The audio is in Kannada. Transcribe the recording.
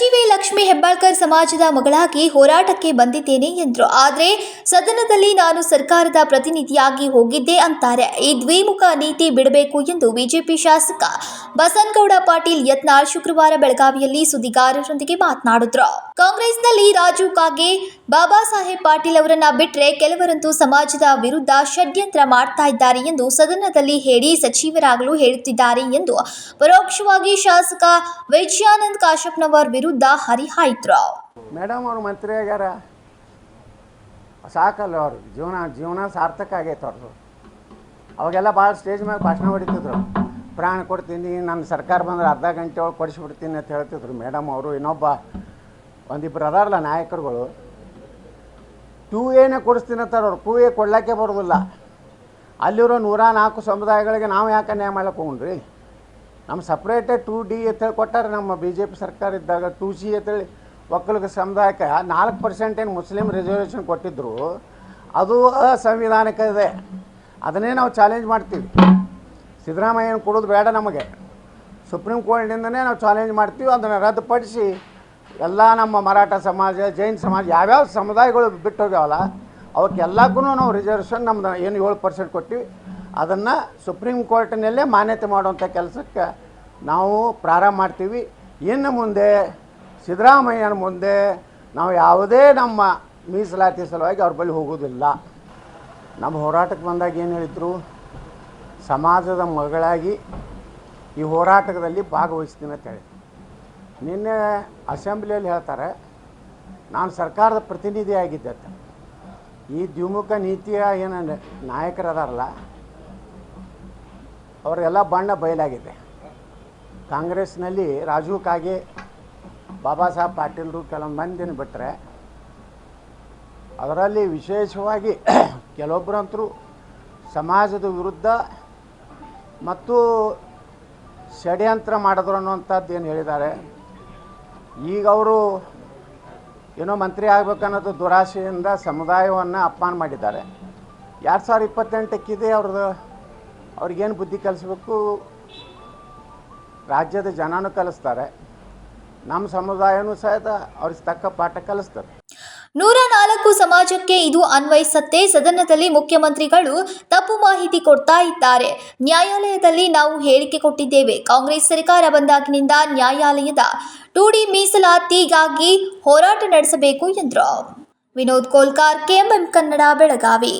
ನಿಂಬಾಳ್ಕರ್ ಸಮಾಜದ ಮಗಳಾಗಿ ಹೋರಾಟಕ್ಕೆ ಬಂದಿದ್ದೇನೆ ಎಂದರು. ಆದರೆ ಸದನದಲ್ಲಿ ನಾನು ಸರ್ಕಾರದ ಪ್ರತಿನಿಧಿಯಾಗಿ ಹೋಗಿದ್ದೆ ಅಂತಾರೆ. ಈ ದ್ವಿಮುಖ ನೀತಿ ಬಿಡಬೇಕು ಎಂದು ಬಿಜೆಪಿ ಶಾಸಕ ಬಸನಗೌಡ ಪಾಟೀಲ್ ಯತ್ನಾಳ್ ಶುಕ್ರವಾರ ಬೆಳಗಾವಿಯಲ್ಲಿ ಸುದ್ದಿಗಾರರೊಂದಿಗೆ ಮಾತನಾಡಿದ್ರು. ಕಾಂಗ್ರೆಸ್ನಲ್ಲಿ ರಾಜು ಕಾಗೆ ಬಾಬಾ ಸಾಹೇಬ್ ಪಾಟೀಲ್ ಅವರನ್ನ ಬಿಟ್ಟರೆ ಕೆಲವರಂತೂ ಸಮಾಜದ ವಿರುದ್ಧ ಷಡ್ಯಂತ್ರ ಮಾಡ್ತಾ ಇದ್ದಾರೆ ಎಂದು ಸದನದಲ್ಲಿ ಹೇಳಿ ಸಚಿವರಾಗಲು ಹೇಳುತ್ತಿದ್ದಾರೆ ಎಂದು ಪರೋಕ್ಷವಾಗಿ ಶಾಸಕ ವೈಜ್ಯಾನಂದ್ ಕಾಶಪ್ಪನವರ್ ವಿರುದ್ಧ ಹರಿಹಾಯ್ದ್ರು ಮೇಡಮ್ ಅವರು ಮಂತ್ರಿ ಆಗ್ಯಾರ. ಸಾಕಲ್ಲ ಅವರು. ಜೀವನ ಜೀವನ ಸಾರ್ಥಕ ಆಗೈತೆ ಅವ್ರದ್ದು ಅವಾಗೆಲ್ಲ ಭಾಳ ಸ್ಟೇಜ್ ಮೇಲೆ ಭಾಷಣ ಹೊಡಿತಿದ್ರು. ಪ್ರಾಣ ಕೊಡ್ತೀನಿ, ನನ್ನ ಸರ್ಕಾರ ಬಂದ್ರೆ ಅರ್ಧ ಗಂಟೆ ಒಳಗೆ ಕೊಡಿಸ್ಬಿಡ್ತೀನಿ ಅಂತ ಹೇಳ್ತಿದ್ರು ಮೇಡಮ್ ಅವರು. ಇನ್ನೊಬ್ಬ ಒಂದಿಬ್ಬರು ಅದಾರಲ್ಲ ನಾಯಕರುಗಳು. ಟೂ ಎನೇ ಕೊಡಿಸ್ತೀನಿ ಅಂತಾರೆ ಅವ್ರು. ಟೂ ಎ ಕೊಡ್ಲಿಕ್ಕೆ ಬರೋದಿಲ್ಲ ಅಲ್ಲಿರೋ ನೂರ ನಾಲ್ಕು ಸಮುದಾಯಗಳಿಗೆ ನಾವು ಯಾಕೆ ನ್ಯಾಯ ಮಾಡ್ಲಕ್ಕೆ ಹೋಗ್ರಿ ನಮ್ಮ ಸಪ್ರೇಟೇ ಟೂ ಡಿ ಅಂತೇಳಿ ಕೊಟ್ಟಾರೆ ನಮ್ಮ ಬಿ ಜೆ ಪಿ ಸರ್ಕಾರ ಇದ್ದಾಗ ಟೂ ಸಿ ಅಂತೇಳಿ ಒಕ್ಕಲಿಗ ಸಮುದಾಯಕ್ಕೆ ನಾಲ್ಕು ಪರ್ಸೆಂಟ್ ಏನು ಮುಸ್ಲಿಂ ರಿಸರ್ವೇಷನ್ ಕೊಟ್ಟಿದ್ದರು ಅದು ಅಸಂವಿಧಾನಿಕ ಇದೆ. ಅದನ್ನೇ ನಾವು ಚಾಲೆಂಜ್ ಮಾಡ್ತೀವಿ. ಸಿದ್ದರಾಮಯ್ಯನ ಕೊಡೋದು ಬೇಡ ನಮಗೆ. ಸುಪ್ರೀಂ ಕೋರ್ಟಿಂದನೇ ನಾವು ಚಾಲೆಂಜ್ ಮಾಡ್ತೀವಿ, ಅದನ್ನು ರದ್ದುಪಡಿಸಿ ಎಲ್ಲ ನಮ್ಮ ಮರಾಠ ಸಮಾಜ, ಜೈನ್ ಸಮಾಜ, ಯಾವ್ಯಾವ ಸಮುದಾಯಗಳು ಬಿಟ್ಟು ಹೋಗ್ಯಾವಲ್ಲ ಅವಕ್ಕೆಲ್ಲಕ್ಕೂ ನಾವು ರಿಸರ್ವೇಷನ್ ನಮ್ದು ಏನು ಏಳು ಪರ್ಸೆಂಟ್ ಕೊಟ್ಟಿವಿ. ಅದನ್ನು ಸುಪ್ರೀಂ ಕೋರ್ಟಿನಲ್ಲೇ ಮಾನ್ಯತೆ ಮಾಡುವಂಥ ಕೆಲಸಕ್ಕೆ ನಾವು ಪ್ರಾರಂಭ ಮಾಡ್ತೀವಿ. ಇನ್ನು ಮುಂದೆ, ಸಿದ್ದರಾಮಯ್ಯನ ಮುಂದೆ ನಾವು ಯಾವುದೇ ನಮ್ಮ ಮೀಸಲಾತಿ ಸಲುವಾಗಿ ಅವ್ರ ಬಳಿ ಹೋಗೋದಿಲ್ಲ ನಮ್ಮ ಹೋರಾಟಕ್ಕೆ ಬಂದಾಗ ಏನು ಹೇಳಿದರು? ಸಮಾಜದ ಮಗಳಾಗಿ ಈ ಹೋರಾಟದಲ್ಲಿ ಭಾಗವಹಿಸ್ತೀನಿ ಅಂತ ಹೇಳಿ ನಿನ್ನೆ ಅಸೆಂಬ್ಲಿಯಲ್ಲಿ ಹೇಳ್ತಾರೆ, ನಾನು ಸರ್ಕಾರದ ಪ್ರತಿನಿಧಿ ಆಗಿದ್ದೆ ಈ ದ್ವಿಮುಖ ನೀತಿಯ ಏನು ನಾಯಕರದಾರಲ್ಲ ಅವರೆಲ್ಲ ಬಣ್ಣ ಬಯಲಾಗಿದೆ. ಕಾಂಗ್ರೆಸ್ನಲ್ಲಿ ರಾಜೀವ್ ಕಾಗೆ, ಬಾಬಾ ಸಾಹೇಬ್ ಪಾಟೀಲ್ರು ಕೆಲವು ಮಂದಿನ ಬಿಟ್ಟರೆ ಅದರಲ್ಲಿ ವಿಶೇಷವಾಗಿ ಕೆಲವೊಬ್ಬರಂತರೂ ಸಮಾಜದ ವಿರುದ್ಧ ಮತ್ತು ಷಡ್ಯಂತ್ರ ಮಾಡಿದ್ರು ಅನ್ನುವಂಥದ್ದು ಏನು ಹೇಳಿದ್ದಾರೆ ಈಗ ಅವರು ಏನೋ ಮಂತ್ರಿ ಆಗಬೇಕನ್ನೋದು ದುರಾಶೆಯಿಂದ ಸಮುದಾಯವನ್ನು ಅಪಮಾನ ಮಾಡಿದ್ದಾರೆ. ಎರಡು ಸಾವಿರದ ಇಪ್ಪತ್ತೆಂಟಕ್ಕಿದೆ ಅವ್ರದ್ದು. ಅವ್ರಿಗೇನು ಬುದ್ಧಿ ಕಲಿಸ್ಬೇಕು? ರಾಜ್ಯದ ಜನನೂ ಕಲಿಸ್ತಾರೆ. ನಮ್ಮ ಸಮುದಾಯನೂ ಸಹಿತ ಅವ್ರಿಗೆ ತಕ್ಕ ಪಾಠ ಕಲಿಸ್ತಾರೆ. ನೂರ ನಾಲ್ಕು ಸಮಾಜಕ್ಕೆ ಇದು ಅನ್ವಯಿಸತ್ತೆ. ಸದನದಲ್ಲಿ ಮುಖ್ಯಮಂತ್ರಿಗಳು ತಪ್ಪು ಮಾಹಿತಿ ಕೊಡ್ತಾ ಇದ್ದಾರೆ. ನ್ಯಾಯಾಲಯದಲ್ಲಿ ನಾವು ಹೇಳಿಕೆ ಕೊಟ್ಟಿದ್ದೇವೆ. ಕಾಂಗ್ರೆಸ್ ಸರ್ಕಾರ ಬಂದಾಗಿನಿಂದ ನ್ಯಾಯಾಲಯದ ಟು ಮೀಸಲಾತಿಗಾಗಿ ಹೋರಾಟ ನಡೆಸಬೇಕು ಎಂದರು. ವಿನೋದ್ ಕೋಲ್ಕಾರ್, ಕೆಎಂಎಂ ಕನ್ನಡ, ಬೆಳಗಾವಿ.